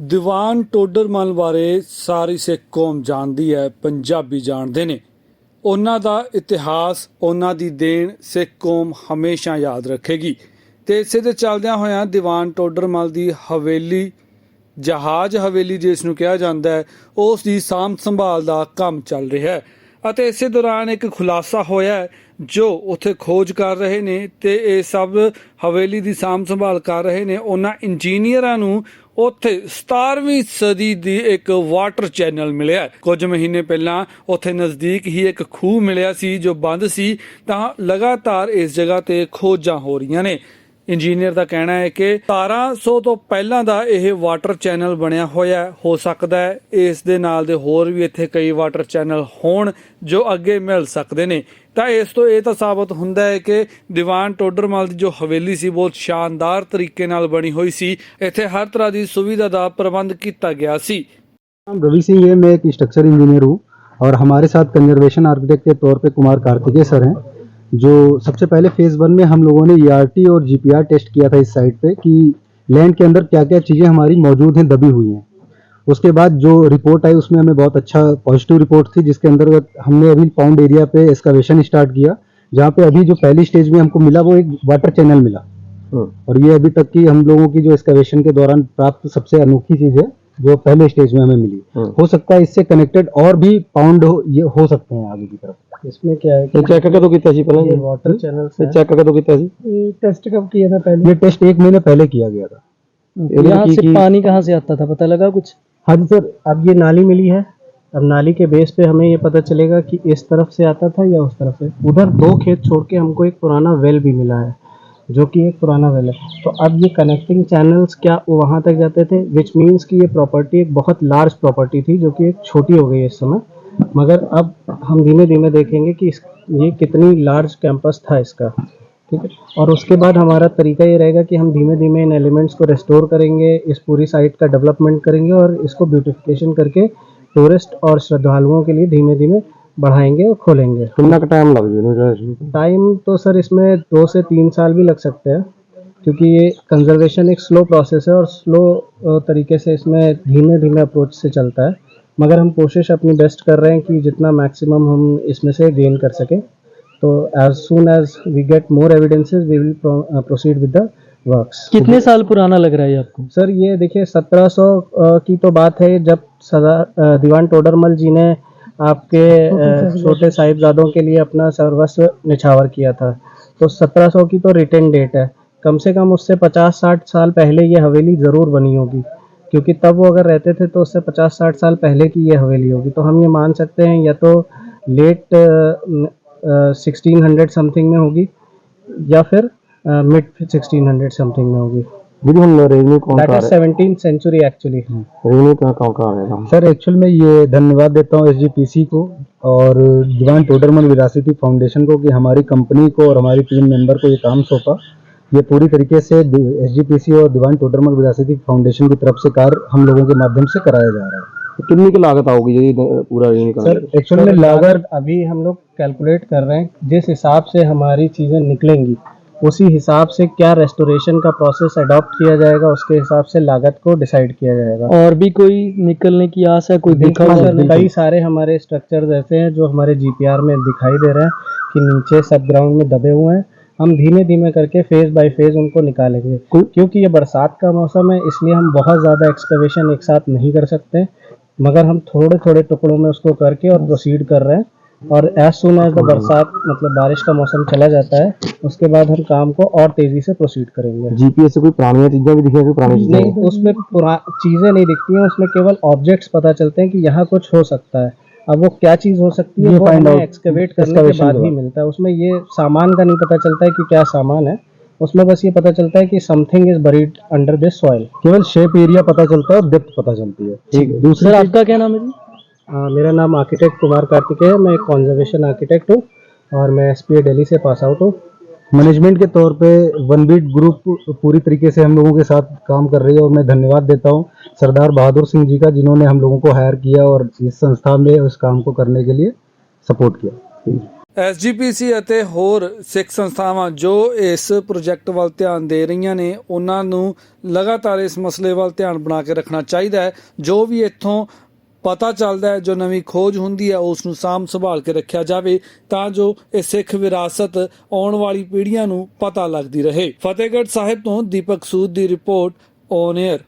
ਦੀਵਾਨ ਟੋਡਰਮਲ ਬਾਰੇ ਸਾਰੀ ਸਿੱਖ ਕੌਮ ਜਾਣਦੀ ਹੈ, ਪੰਜਾਬੀ ਜਾਣਦੇ ਨੇ। ਉਹਨਾਂ ਦਾ ਇਤਿਹਾਸ, ਉਹਨਾਂ ਦੀ ਦੇਣ ਸਿੱਖ ਕੌਮ ਹਮੇਸ਼ਾ ਯਾਦ ਰੱਖੇਗੀ। ਤੇ ਇਸੇ ਦੇ ਚੱਲਦਿਆਂ ਹੋਇਆਂ ਦੀਵਾਨ ਟੋਡਰਮਲ ਦੀ ਹਵੇਲੀ, ਜਹਾਜ਼ ਹਵੇਲੀ ਜਿਸ ਨੂੰ ਕਿਹਾ ਜਾਂਦਾ ਹੈ, ਉਸ ਦੀ ਸਾਂਭ ਸੰਭਾਲ ਦਾ ਕੰਮ ਚੱਲ ਰਿਹਾ ਹੈ। ਅਤੇ ਇਸੇ ਦੌਰਾਨ ਇੱਕ ਖੁਲਾਸਾ ਹੋਇਆ ਜੋ ਉੱਥੇ ਖੋਜ ਕਰ ਰਹੇ ਨੇ ਤੇ ਇਹ ਸਭ ਹਵੇਲੀ ਦੀ ਸਾਂਭ ਸੰਭਾਲ ਕਰ ਰਹੇ ਨੇ। ਉਹਨਾਂ ਇੰਜੀਨੀਅਰਾਂ ਨੂੰ ਉੱਥੇ 17ਵੀਂ ਸਦੀ ਦੀ ਇੱਕ ਵਾਟਰ ਚੈਨਲ ਮਿਲਿਆ ਹੈ। ਕੁਝ ਮਹੀਨੇ ਪਹਿਲਾਂ ਉੱਥੇ ਨਜ਼ਦੀਕ ਹੀ ਇੱਕ ਖੂਹ ਮਿਲਿਆ ਸੀ ਜੋ ਬੰਦ ਸੀ, ਤਾਂ ਲਗਾਤਾਰ ਇਸ ਜਗ੍ਹਾ ਤੇ ਖੋਜਾਂ ਹੋ ਰਹੀਆਂ ਨੇ ਇੰਜੀਨੀਅਰ ਦਾ ਕਹਿਣਾ ਹੈ ਕਿ 1700 ਤੋਂ ਪਹਿਲਾਂ ਦਾ ਇਹ ਵਾਟਰ ਚੈਨਲ ਬਣਿਆ ਹੋਇਆ ਹੈ। ਹੋ ਸਕਦਾ ਹੈ ਇਸ ਦੇ ਨਾਲ ਦੇ ਹੋਰ ਵੀ ਇੱਥੇ ਕਈ ਵਾਟਰ ਚੈਨਲ ਹੋਣ ਜੋ ਅੱਗੇ ਮਿਲ ਸਕਦੇ ਨੇ ਤਾਂ ਇਸ ਤੋਂ ਇਹ ਤਾਂ ਸਾਬਤ ਹੁੰਦਾ ਹੈ ਕਿ ਦੀਵਾਨ ਟੋਡਰਮਲ ਦੀ ਜੋ ਹਵੇਲੀ ਸੀ ਬਹੁਤ ਸ਼ਾਨਦਾਰ ਤਰੀਕੇ ਨਾਲ ਬਣੀ ਹੋਈ ਸੀ ਇੱਥੇ ਹਰ ਤਰ੍ਹਾਂ ਦੀ ਸੁਵਿਧਾ ਦਾ ਪ੍ਰਬੰਧ ਕੀਤਾ ਗਿਆ ਸੀ नाम रवि सिंह है मैं एक स्ट्रक्चर इंजीनियर हूँ और हमारे साथ कंजर्वेशन आर्किटेक्ट के तौर पे कुमार कार्तिकेय सर हैं जो सबसे पहले फ़ेज़ वन में हम लोगों ने ई और जीपीआर टेस्ट किया था इस साइट पे कि लैंड के अंदर क्या क्या चीज़ें हमारी मौजूद हैं दबी हुई हैं। उसके बाद जो रिपोर्ट आई उसमें हमें बहुत अच्छा पॉजिटिव रिपोर्ट थी जिसके अंतर्गत हमने अभी पाउंड एरिया पे एक्सकावेशन स्टार्ट किया जहाँ पे अभी जो पहली स्टेज में हमको मिला वो एक वाटर चैनल मिला। और ये अभी तक की हम लोगों की जो एक्सकावेशन के दौरान प्राप्त सबसे अनोखी चीज़ है जो पहले स्टेज में हमें मिली। हो। सकता है इससे कनेक्टेड और भी पाउंड हो, ये हो सकते हैं आगे की तरफ़। इसमें क्या है ये चेक कदों ਕੀਤਾ ਸੀ ਪਹਿਲਾਂ ये वाटर चैनल से ਚੈੱਕ ਕਦੋਂ ਕੀਤਾ ਸੀ ये टेस्ट कब किया था पहले ये टेस्ट एक महीने पहले किया गया था यहाँ की- से की- पानी कहाँ से आता था पता लगा कुछ हाँ जी सर अब ये नाली मिली है अब नाली के बेस पे हमें ये पता चलेगा कि इस तरफ से आता था या उस तरफ से उधर दो खेत छोड़ के हमको एक पुराना वेल भी मिला है जो कि एक पुराना वेल है तो अब ये कनेक्टिंग चैनल्स क्या वहाँ तक जाते थे विच मीन्स कि ये प्रॉपर्टी एक बहुत लार्ज प्रॉपर्टी थी जो कि एक छोटी हो गई है इस समय मगर अब हम धीमे धीमे देखेंगे कि इस ये कितनी लार्ज कैंपस था इसका ठीक है? और उसके बाद हमारा तरीका ये रहेगा कि हम धीमे धीमे इन एलिमेंट्स को रेस्टोर करेंगे इस पूरी साइट का डेवलपमेंट करेंगे और इसको ब्यूटिफिकेशन करके टूरिस्ट और श्रद्धालुओं के लिए धीमे धीमे बढ़ाएँगे और खोलेंगे। कितना का टाइम लग टाइम तो सर इसमें दो से तीन साल भी लग सकते हैं क्योंकि ये कंजर्वेशन एक स्लो प्रोसेस है और स्लो तरीके से इसमें धीमे धीमे अप्रोच से चलता है। मगर हम कोशिश अपनी बेस्ट कर रहे हैं कि जितना मैक्सिमम हम इसमें से गेन कर सकें। तो as soon as we get more evidences we will proceed with the works कितने साल पुराना लग रहा है आपको? सर ये देखिए 1700 अ, की तो बात है जब सदा दीवान टोडरमल जी ने आपके छोटे साहिबजादों के लिए अपना सर्वस्व निछावर किया था। तो 1700 की तो रिटर्न डेट है। कम से कम उससे 50-60 साल पहले ये हवेली ज़रूर बनी होगी। क्योंकि तब वो अगर रहते थे तो उससे 50-60 साल पहले की ये हवेली होगी। तो हम ये मान सकते हैं या तो लेट सिक्सटीन हंड्रेड समथिंग में होगी या फिर मिड सिक्सटीन हंड्रेड समथिंग में होगी। रेवेन्यू सेंचुरी एक्चुअली रेवेन्यू का सर एक्चुअल में ये धन्यवाद देता हूँ एस डी पी सी को और दीवान टोडरमल विरासती फाउंडेशन को कि हमारी कंपनी को और हमारी टीम मेंबर को ये काम सौंपा। ये पूरी तरीके से एसजीपीसी और दीवान टोडरमल विरासती फाउंडेशन की तरफ़ से कार्य हम लोगों के माध्यम से कराया जा रहा है। कितनी की लागत आओगी यदि पूरा सर एक्चुअल में लागत अभी हम लोग कैलकुलेट कर रहे हैं जिस हिसाब से हमारी चीज़ें निकलेंगी उसी हिसाब से क्या रेस्टोरेशन का प्रोसेस अडॉप्ट किया जाएगा उसके हिसाब से लागत को डिसाइड किया जाएगा। और भी कोई निकलने की आस है कोई देखा कई सारे हमारे स्ट्रक्चर्स ऐसे हैं जो हमारे जीपीआर में दिखाई दे रहे हैं कि नीचे सब ग्राउंड में दबे हुए हैं। हम धीमे धीमे करके फ़ेज़ बाय फ़ेज़ उनको निकालेंगे। क्योंकि ये बरसात का मौसम है इसलिए हम बहुत ज़्यादा एक्सकवेशन एक साथ नहीं कर सकते। मगर हम थोड़े थोड़े टुकड़ों में उसको करके और प्रोसीड कर रहे हैं। और एज सुन एज द बरसात मतलब बारिश का मौसम चला जाता है उसके बाद हम काम को और तेज़ी से प्रोसीड करेंगे। जीपीएस से कोई पुरानी चीज़ें भी दिखेगी पुरानी नहीं उसमें चीज़ें नहीं दिखती हैं उसमें केवल ऑब्जेक्ट्स पता चलते हैं कि यहाँ कुछ हो सकता है। अब वो क्या चीज़ हो सकती है वो हमें एक्सकेवेट करने के बाद ही मिलता है। उसमें ये सामान का नहीं पता चलता है कि क्या सामान है। उसमें बस ये पता चलता है कि something is buried under this soil केवल शेप एरिया पता चलता है और डेप्थ पता चलती है। ठीक है। दूसरे आपका क्या नाम है जी? मेरा नाम आर्किटेक्ट कुमार कार्तिक है। मैं एक कॉन्जर्वेशन आर्किटेक्ट हूँ और मैं एस पी दिल्ली से पास आउट हूँ। मैनेजमेंट के तौर पे वन बीट ग्रुप पूरी तरीके से हम लोगों के साथ काम कर रही है और मैं धन्यवाद देता हूँ सरदार बहादुर सिंह जी का जिन्होंने हम लोगों को हायर किया और इस संस्था में उस काम को करने के लिए सपोर्ट किया ਐਸਜੀਪੀਸੀ ਅਤੇ ਹੋਰ ਸਿੱਖ ਸੰਸਥਾਵਾਂ ਜੋ ਇਸ ਪ੍ਰੋਜੈਕਟ ਵੱਲ ਧਿਆਨ ਦੇ ਰਹੀਆਂ ਨੇ ਉਹਨਾਂ ਨੂੰ ਲਗਾਤਾਰ ਇਸ ਮਸਲੇ ਵੱਲ ਧਿਆਨ ਬਣਾ ਕੇ ਰੱਖਣਾ ਚਾਹੀਦਾ ਹੈ ਜੋ ਵੀ ਇੱਥੋਂ ਪਤਾ ਚੱਲਦਾ ਹੈ, ਜੋ ਨਵੀਂ ਖੋਜ ਹੁੰਦੀ ਹੈ, ਉਸ ਨੂੰ ਸਾਂਭ ਸੰਭਾਲ ਕੇ ਰੱਖਿਆ ਜਾਵੇ, ਤਾਂ ਜੋ ਇਹ ਸਿੱਖ ਵਿਰਾਸਤ ਆਉਣ ਵਾਲੀ ਪੀੜ੍ਹੀਆਂ ਨੂੰ ਪਤਾ ਲੱਗਦੀ ਰਹੇ। ਫਤਿਹਗੜ੍ਹ ਸਾਹਿਬ ਤੋਂ ਦੀਪਕ ਸੂਦ ਦੀ ਰਿਪੋਰਟ ਔਨ 에ਅਰ